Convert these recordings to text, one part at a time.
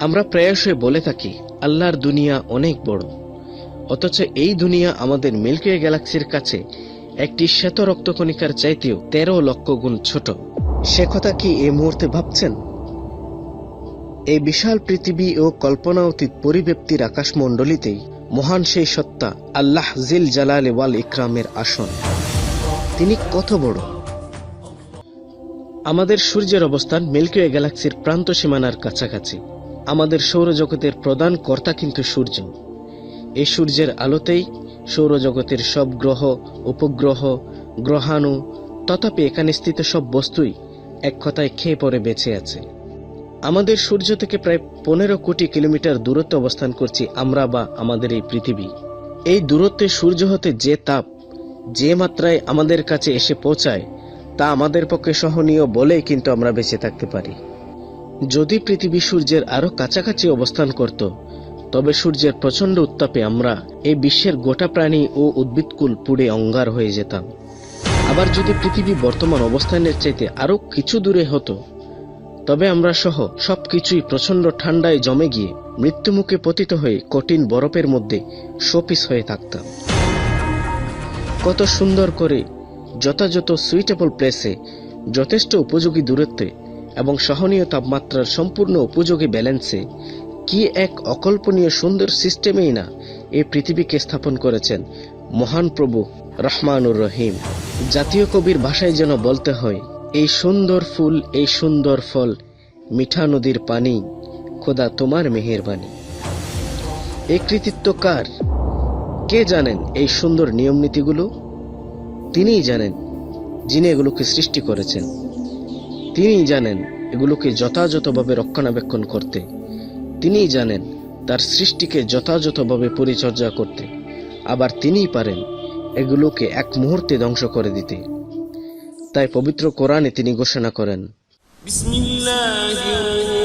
আমরা প্রায়শই বলে থাকি, আল্লাহর দুনিয়া অনেক বড়। অথচ এই দুনিয়া আমাদের মিল্কি গ্যালাক্সির কাছে একটি শ্বেত রক্তকণিকার চাইতেও তেরো লক্ষ গুণ ছোট। সে কথা কি এই মুহূর্তে ভাবছেন? এই বিশাল পৃথিবী ও কল্পনা অতীত পরিব্যক্তির আকাশমণ্ডলীতেই মহান সেই সত্তা, আল্লাহ জিল জালাল ওয়াল ইকরামের আসন। তিনি কত বড়? আমাদের সূর্যের অবস্থান মিল্কি গ্যালাক্সির প্রান্ত সীমানার কাছাকাছি। আমাদের সৌরজগতের প্রধান কর্তা কিন্তু সূর্য। এই সূর্যের আলোতেই সৌরজগতের সব গ্রহ, উপগ্রহ, গ্রহাণু, তথাপি এখানে স্থিত সব বস্তুই এক কথায় খেয়ে পড়ে বেঁচে আছে। আমাদের সূর্য থেকে প্রায় পনেরো কোটি কিলোমিটার দূরত্বে অবস্থান করছি আমরা বা আমাদের এই পৃথিবী। এই দূরত্বে সূর্য হতে যে তাপ, যে মাত্রায় আমাদের কাছে এসে পৌঁছায়, তা আমাদের পক্ষে সহনীয় বলেই কিন্তু আমরা বেঁচে থাকতে পারি। যদি পৃথিবী সূর্যের আরও কাছাকাছি অবস্থান করত, তবে সূর্যের প্রচণ্ড উত্তাপে আমরা এই বিশ্বের গোটা প্রাণী ও উদ্ভিদকুল পুড়ে অঙ্গার হয়ে যেতাম। আবার যদি পৃথিবী বর্তমান অবস্থানের চাইতে আরও কিছু দূরে হতো তবে আমরা সহ সবকিছুই প্রচণ্ড ঠান্ডায় জমে গিয়ে মৃত্যুমুখে পতিত হয়ে কঠিন বরফের মধ্যে শোপিস হয়ে থাকতাম। কত সুন্দর করে যথাযথ সুইটেবল প্লেসে যথেষ্ট উপযোগী দূরত্বে এবং সহনীয় তাপমাত্রার সম্পূর্ণ উপযোগী ব্যালেন্সে কি এক অকল্পনীয় সুন্দর সিস্টেমেই না এই পৃথিবীকে স্থাপন করেছেন মহান প্রভু রহমানুর রহিম। জাতীয় কবির ভাষায় যেন বলতে হয় এই সুন্দর ফুল, এই সুন্দর ফল, মিঠা নদীর পানি, খোদা তোমার মেহেরবানি। এই কৃতিত্ব কার? কে জানেন এই সুন্দর নিয়ম নীতিগুলো? তিনিই জানেন যিনি এগুলোকে সৃষ্টি করেছেন। তিনিই জানেন এগুলোকে যথাযথভাবে রক্ষণাবেক্ষণ করতে। তিনিই জানেন তার সৃষ্টিকে যথাযথভাবে পরিচর্যা করতে। আবার তিনিই পারেন এগুলোকে এক মুহূর্তে ধ্বংস করে দিতে। তাই পবিত্র কোরআনে তিনি ঘোষণা করেন। বিসমিল্লাহির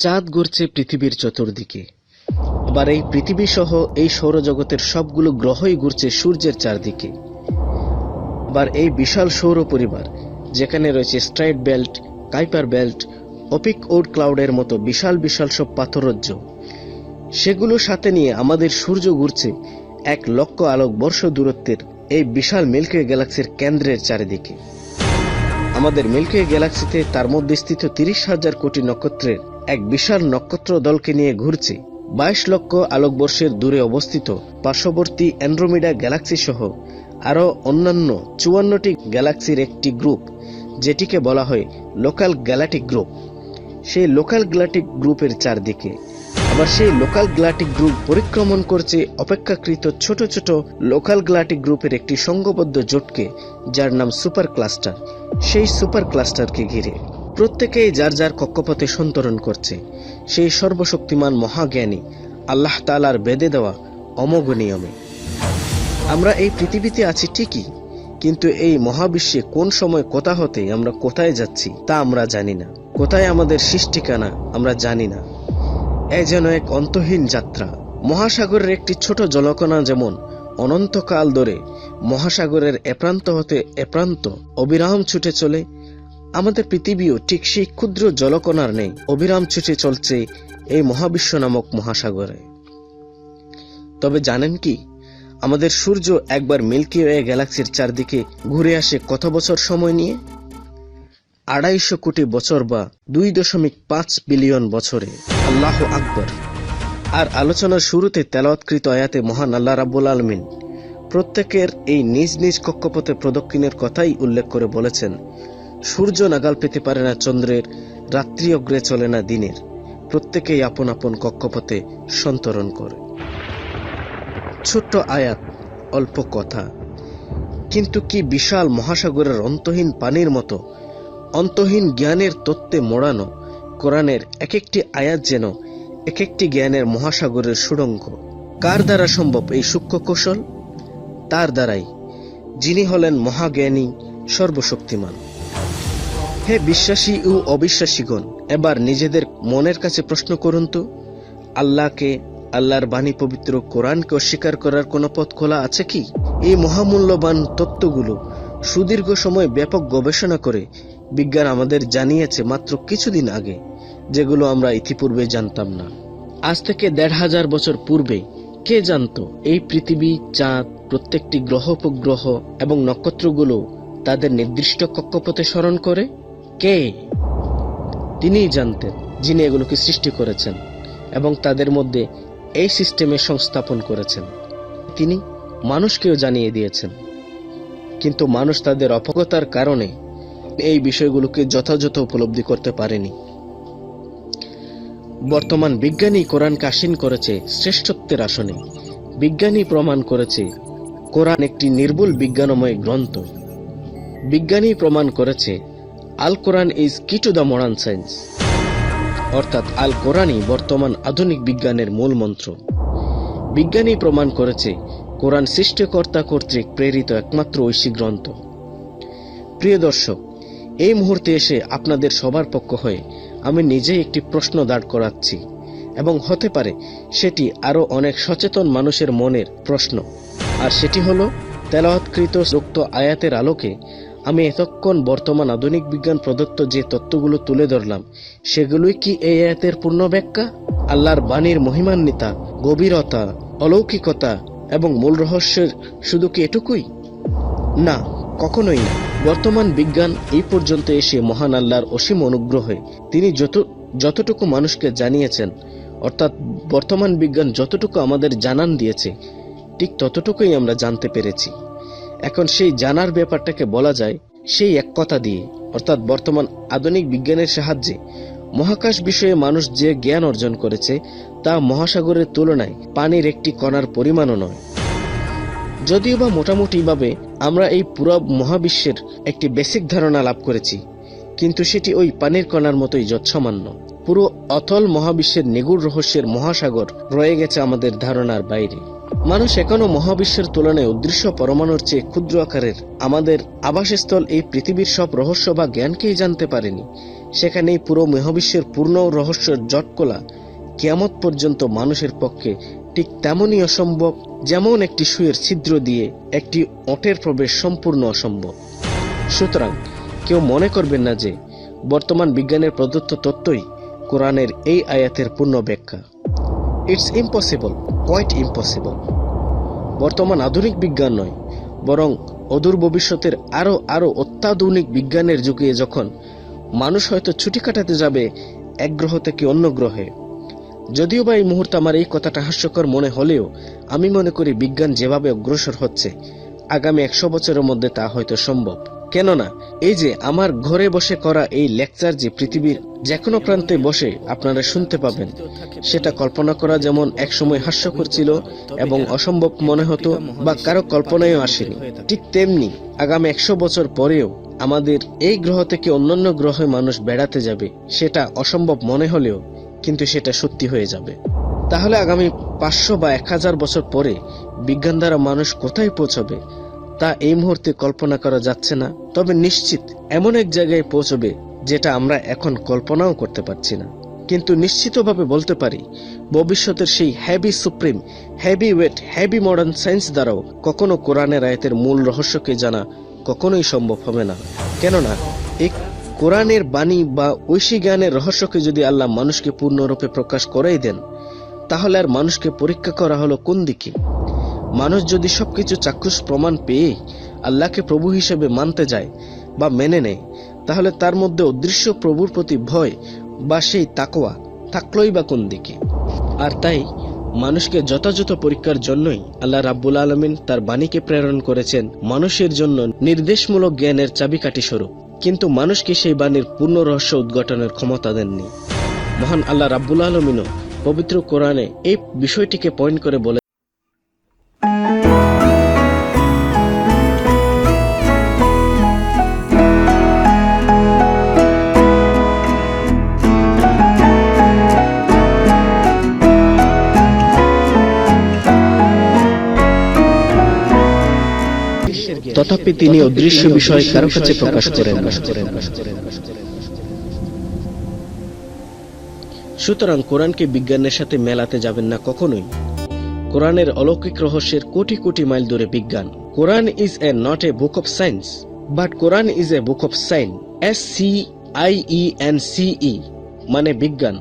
চাঁদ ঘুরছে পৃথিবীর চতুর্দিকে। আবার এই পৃথিবী সহ এই সৌরজগতের সবগুলো গ্রহই ঘুরছে সূর্যের চারদিকে। আবার এই বিশাল সৌর পরিবার, যেখানে রয়েছে straight belt, Kuiper belt off-peak Oort ক্লাউডের মতো বিশাল বিশাল সব পাথরজ্জ। সেগুলো সাথে নিয়ে আমাদের সূর্য ঘুরছে এক লক্ষ আলোক বর্ষ দূরত্বের এই বিশাল মিল্কি গ্যালাক্সির কেন্দ্রের চারিদিকে। আমাদের মিল্কি গ্যালাক্সিতে তার মধ্যে স্থিত তিরিশ হাজার কোটি নক্ষত্রের এক বিশাল নক্ষত্র দলকে নিয়ে ঘুরছে। বাইশ লক্ষ আলোকবর্ষের দূরে অবস্থিত পার্শ্ববর্তী অ্যান্ড্রোমিডা গ্যালাক্সি সহ আরও অন্যান্য চুয়ান্নটি গ্যালাক্সির একটি গ্রুপ, যেটিকে বলা হয় লোকাল গ্যালাটিক গ্রুপ। সেই লোকাল গ্যালাটিক গ্রুপের চারদিকে আবার সেই লোকাল গ্লাটিক গ্রুপ পরিক্রমণ করছে অপেক্ষাকৃত ছোট ছোট লোকাল গ্যালাটিক গ্রুপের একটি সংঘবদ্ধ জোটকে, যার নাম সুপার ক্লাস্টার। সেই সুপার ক্লাস্টারকে ঘিরে প্রত্যেকেই যার যার কক্ষপথে সন্তরণ করছে, সেই সর্বশক্তিমান মহাজ্ঞানী আল্লাহ তালার বেদে দেওয়া অমোঘ নিয়মে আমরা এই পৃথিবীতে আছি ঠিকই, কিন্তু এই মহাবিশ্বে কোন সময় কোথা হতে আমরা কোথায় যাচ্ছি তা আমরা জানি না। কোথায় আমাদের সৃষ্টিকানা আমরা জানি না। এ যেন এক অন্তহীন যাত্রা। মহাসাগরের একটি ছোট জলকণা যেমন অনন্তকাল ধরে মহাসাগরের এপ্রান্ত হতে এপ্রান্ত অবিরাম ছুটে চলে আমাদের পৃথিবীও ঠিক সেই ক্ষুদ্র জলকণার নেই। অবিরাম ছুটে চলছে এই মহাবিশ্ব নামক মহাসাগরে। তবে জানেন কি, আমাদের সূর্য একবার মিল্কি ওয়ে গ্যালাক্সির চারদিকে ঘুরে আসে কত বছর সময় নিয়ে? আড়াইশো কোটি বছর বা দুই দশমিক পাঁচ বিলিয়ন বছরে। আল্লাহ আকবর। আর আলোচনার শুরুতে তেলাওয়াতকৃত আয়াতে মহান আল্লাহ রাব্বুল আলমিন প্রত্যেকের এই নিজ নিজ কক্ষপথে প্রদক্ষিণের কথাই উল্লেখ করে বলেছেন সূর্য নাগাল পেতে পারে না চন্দ্রের রাত্রি অগ্রে চলে না দিনের। প্রত্যেকেই আপন আপন কক্ষপথে সন্তরণ করে। ছোট্ট আয়াত, অল্প কথা। কিন্তু কি বিশাল মহাসাগরের অন্তহীন পানির মতো, অন্তহীন জ্ঞানের তত্ত্বে মোড়ানো কোরআনের এক একটি আয়াত যেন এক একটি জ্ঞানের মহাসাগরের সুড়ঙ্গ? কার দ্বারা সম্ভব এই সূক্ষ্ম কৌশল? তার দ্বারাই। যিনি হলেন মহাজ্ঞানী, সর্বশক্তিমান। হে বিশ্বাসী ও অবিশ্বাসীগণ, এবার নিজেদের মনের কাছে প্রশ্ন করুন তো, আল্লাহকে, আল্লাহর বাণী পবিত্র কোরআনকে অস্বীকার করার কোনো পথ খোলা আছে কি? এই মহামূল্যবান তত্ত্বগুলো সুদীর্ঘ সময় ব্যাপক গবেষণা করে বিজ্ঞান আমাদের জানিয়েছে মাত্র কিছুদিন আগে, যেগুলো আমরা ইতিপূর্বে জানতাম না। আজ থেকে দেড় হাজার বছর পূর্বে কে জানতো এই পৃথিবী, চাঁদ, প্রত্যেকটি গ্রহ উপগ্রহ এবং নক্ষত্রগুলো তাদের নির্দিষ্ট কক্ষপথে স্মরণ করে? কে? তিনিই জানতেন যিনি এগুলোকে সৃষ্টি করেছেন এবং তাদের মধ্যে এই সিস্টেমে সংস্থাপন করেছেন। তিনি মানুষকেও জানিয়ে দিয়েছেন। কিন্তু মানুষ তাদের অপগতার কারণে এই বিষয়গুলোকে যথাযথ উপলব্ধি করতে পারেনি। বর্তমান বিজ্ঞানী কোরআনকে আসীন করেছে শ্রেষ্ঠত্বের আসনে। বিজ্ঞানী প্রমাণ করেছে কোরআন একটি নির্ভুল বিজ্ঞানময় গ্রন্থ। বিজ্ঞানী প্রমাণ করেছে আল কোরআন is key to the modern science অর্থাৎ আল কোরআনই বর্তমান আধুনিক বিজ্ঞানের মূল মন্ত্র। বিজ্ঞানী প্রমাণ করেছে, কোরআন সৃষ্টিকর্তা কর্তৃক প্রেরিত একমাত্র ঐশী গ্রন্থ। প্রিয় দর্শক, এই মুহূর্তে এসে আপনাদের সবার পক্ষ হয়ে আমি নিজেই একটি প্রশ্ন দাঁড় করাচ্ছি এবং হতে পারে সেটি আরও অনেক সচেতন মানুষের মনের প্রশ্ন। আর সেটি হলো, তেলাওয়াতকৃত উক্ত আয়াতের আলোকে আমি এতক্ষণ বর্তমান আধুনিক বিজ্ঞান প্রদত্ত যে তত্ত্বগুলো তুলে ধরলাম, সেগুলোই কি এই আয়াতের পূর্ণ ব্যাখ্যা? আল্লাহর বাণীর মহিমান্বিতা, গভীরতা, অলৌকিকতা এবং মূল রহস্যের শুধু কি এটুকুই? না, কখনোই না। বর্তমান বিজ্ঞান এই পর্যন্ত এসে মহান আল্লাহর অসীম অনুগ্রহে তিনি যত, যতটুকু মানুষকে জানিয়েছেন, অর্থাৎ বর্তমান বিজ্ঞান যতটুকু আমাদের জানান দিয়েছে, ঠিক ততটুকুই আমরা জানতে পেরেছি। এখন সেই জানার ব্যাপারটাকে বলা যায় সেই এক কথা দিয়ে। অর্থাৎ বর্তমান আধুনিক বিজ্ঞানের সাহায্যে মহাকাশ বিষয়ে মানুষ যে জ্ঞান অর্জন করেছে, তা মহাসাগরের তুলনায় পানির একটি কণার পরিমাণও নয়। যদিও বা মোটামুটিভাবে আমরা এই পুরো মহাবিশ্বের একটি বেসিক ধারণা লাভ করেছি, কিন্তু সেটি ওই পানির কণার মতোই যৎসামান্য। পুরো অথল মহাবিশ্বের নিগুড় রহস্যের মহাসাগর রয়ে গেছে আমাদের ধারণার বাইরে। মানুষ এখনও মহাবিশ্বের তুলনায় অদৃশ্য পরমাণুর চেয়ে ক্ষুদ্র আকারের। আমাদের আবাসস্থল এই পৃথিবীর সব রহস্য বা জ্ঞানকেই জানতে পারেনি। সেখানেই পুরো মহাবিশ্বের পূর্ণ রহস্যের জটকলা কিয়ামত পর্যন্ত মানুষের পক্ষে ঠিক তেমনই অসম্ভব, যেমন একটি সুয়ের ছিদ্র দিয়ে একটি অটের প্রবেশ সম্পূর্ণ অসম্ভব। সুতরাং কেউ মনে করবেন না যে বর্তমান বিজ্ঞানের প্রদত্ত তত্ত্বই কোরআনের এই আয়াতের পূর্ণ ব্যাখ্যা। ইটস ইম্পসিবল কোয়াইট ইম্পসিবল বর্তমান আধুনিক বিজ্ঞান নয়, বরং অদূর ভবিষ্যতের আরও আরও অত্যাধুনিক বিজ্ঞানের যুগে যখন মানুষ হয়তো ছুটি কাটাতে যাবে এক গ্রহ থেকে অন্য গ্রহে। যদিও বা এই মুহূর্তে আমার এই কথাটা হাস্যকর মনে হলেও আমি মনে করি বিজ্ঞান যেভাবে অগ্রসর হচ্ছে, আগামী একশো বছরের মধ্যে তা হয়তো সম্ভব। কেননা, এই যে আমার ঘরে বসে করা এই লেকচার যে পৃথিবীর যে কোনো প্রান্তে বসে আপনারা শুনতে পাবেন, সেটা কল্পনা করা যেমন একসময় হাস্যকর ছিল এবং অসম্ভব মনে হতো বা কারও কল্পনায়ও আসেনি। ঠিক তেমনি আগামী একশো বছর পরেও আমাদের এই গ্রহ থেকে অন্যান্য গ্রহে মানুষ বেড়াতে যাবে, সেটা অসম্ভব মনে হলেও কিন্তু সেটা সত্যি হয়ে যাবে। তাহলে আগামী পাঁচশো বা এক হাজার বছর পরে বিজ্ঞান দ্বারা মানুষ কোথায় পৌঁছবে? তা এই মুহূর্তে কল্পনা করা যাচ্ছে না, তবে নিশ্চিত এমন এক জায়গায় পৌঁছবে যেটা আমরা এখন কল্পনাও করতে পারছি না। কিন্তু নিশ্চিতভাবে বলতে পারি, ভবিষ্যতের সেই heavy supreme heavy weight heavy modern science দ্বারাও কখনো কোরআনের আয়াতের মূল রহস্যকে জানা কখনোই সম্ভব হবে না। কেননা এই কোরআনের বাণী বা ঐশী জ্ঞানের রহস্যকে যদি আল্লাহ মানুষকে পূর্ণরূপে প্রকাশ করাই দেন, তাহলে আর মানুষকে পরীক্ষা করা হলো কোন দিকে? মানুষ যদি সবকিছু চাক্ষুষ প্রমাণ পেয়ে আল্লাহকে প্রভু হিসেবে মানতে যায় বা মেনে নেয়, তাহলে তার মধ্যে অদৃশ্য প্রভুর প্রতি ভয় বা সেই তাকওয়া থাকলোই বা কোন দিকে। আর তাই মানুষকে যথাযথ পরীক্ষার জন্যই আল্লাহ রাব্বুল আলমিন তার বাণীকে প্রেরণ করেছেন মানুষের জন্য নির্দেশমূলক জ্ঞানের চাবিকাঠি স্বরূপ। কিন্তু মানুষকে সেই বাণীর পূর্ণ রহস্য উদ্ঘাটনের ক্ষমতা দেননি? মহান আল্লাহ রাব্বুল আলমিনও পবিত্র কোরআনে এই বিষয়টিকে পয়েন্ট করে বলে তথাপি তিনি অদৃশ্য বিষয় কারও কাছে প্রকাশ করেন সুতরাং কোরআনকে বিজ্ঞানের সাথে মেলাতে যাবেন না কখনোই। কোরআনের অলৌকিক রহস্যের কোটি কোটি মাইল দূরে বিজ্ঞান। Quran is a not a book of science, but Quran is a book of sign S C I E N C E মানে বিজ্ঞান।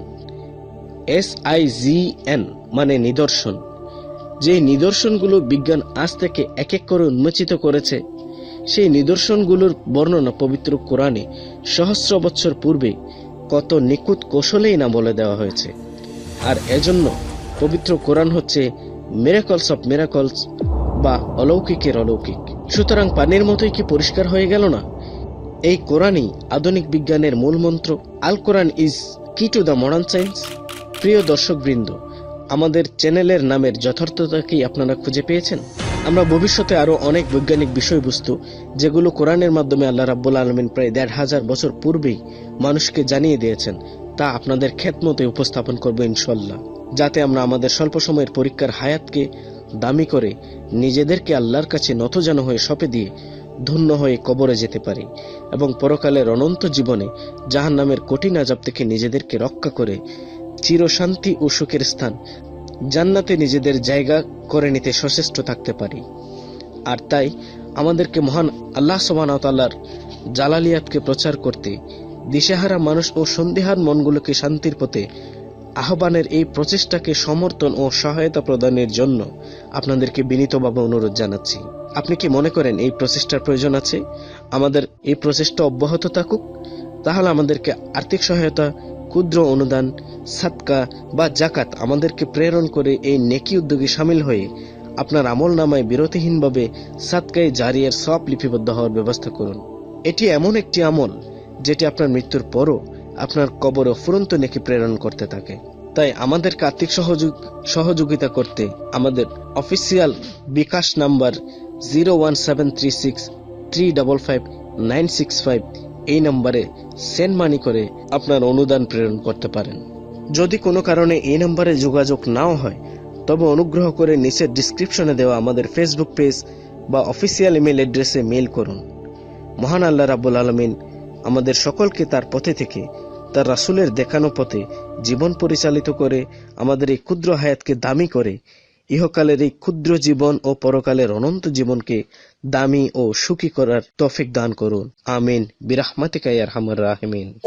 এস আই জি এন মানে নিদর্শন। যে নিদর্শনগুলো বিজ্ঞান আজ থেকে এক এক করে উন্মোচিত করেছে, সেই নিদর্শনগুলোর বর্ণনা পবিত্র কোরআনে সহস্র বছর পূর্বে কত নিখুঁত কৌশলেই না বলে দেওয়া হয়েছে। আর এজন্য পবিত্র কোরআন হচ্ছে মেরাকলস অফ মেরাকলস বা অলৌকিকের অলৌকিক। সুতরাং পানির মতোই কি পরিষ্কার হয়ে গেল না? এই কোরআনই আধুনিক বিজ্ঞানের মূল মন্ত্র Al Quran is key to the modern science প্রিয় দর্শকবৃন্দ আমাদের চ্যানেলের নামের যথার্থতা কি আপনারা খুঁজে পেয়েছেন? আমরা ভবিষ্যতে আরও অনেক বৈজ্ঞানিক বিষয়বস্তু, যেগুলো কোরআনের মাধ্যমে আল্লাহ রাব্বুল আলমিন প্রায় দেড় হাজার বছর পূর্বেই মানুষকে জানিয়ে দিয়েছেন, তা আপনাদের খ্যাতমতে উপস্থাপন করব ইনশাল্লাহ যাতে আমরা আমাদের স্বল্প সময়ের পরীক্ষার হায়াতকে দামি করে নিজেদেরকে আল্লাহর কাছে নতজানো হয়ে সপে দিয়ে ধন্য হয়ে কবরে যেতে পারি এবং পরকালের অনন্ত জীবনে জাহান নামের কঠিন আজাব থেকে নিজেদেরকে রক্ষা করে চিরশান্তি ও সুখের স্থান। জান্নাতে নিজেদের জায়গা করে নিতে সচেষ্ট থাকতে পারি। আর তাই আমাদেরকে মহান আল্লাহ সোবানতাল্লার জালালিয়াতকে প্রচার করতে, দিশেহারা মানুষ ও সন্দেহার মনগুলোকে শান্তির পথে আহ্বানের এই প্রচেষ্টাকে সমর্থন ও সহায়তা প্রদানের জন্য আপনাদেরকে বিনীতভাবে অনুরোধ জানাচ্ছি। আপনি কি মনে করেন এই প্রচেষ্টার প্রয়োজন আছে? আমাদের এই প্রচেষ্টা অব্যাহত থাকুক, তাহলে আমাদেরকে আর্থিক সহায়তা ক্ষুদ্র অনুদান, সাতকা বা জাকাত আমাদেরকে প্রেরণ করে এই নেকি উদ্যোগে সামিল হয়ে আপনার আমল নামায় বিরতিহীনভাবে সাতকায় জারিয়ার সব লিপিবদ্ধ হওয়ার ব্যবস্থা করুন। এটি এমন একটি আমল যেটি আপনার মৃত্যুর পরও আপনার কবর ফুরন্ত নেকি প্রেরণ করতে থাকে। তাই আমাদেরকে আর্থিক সহযোগ, সহযোগিতা করতে আমাদের official bKash number zero one seven three six three double five nine six five এই নম্বরে সেন্ড মানি করে আপনার অনুদান প্রেরণ করতে পারেন। যদি কোনো কারণে এই নম্বরে যোগাযোগ নাও হয়, তবে অনুগ্রহ করে নিচের ডিসক্রিপশনে দেওয়া আমাদের ফেসবুক পেজ বা অফিসিয়াল ইমেল অ্যাড্রেসে মেল করুন। মহান আল্লাহ রাব্বুল আলমিন আমাদের সকলকে তার পথে থেকে, তার রাসূলের দেখানো পথে জীবন পরিচালিত করে, আমাদের এই ক্ষুদ্র হায়াতকে দামি করে ইহকালের এই ক্ষুদ্র জীবন ও পরকালের অনন্ত জীবনকে দামি ও সুখী করার তফিক দান করুন। আমিন। বিরাহমাতিকায়ার রাহমিন রাহিমিন।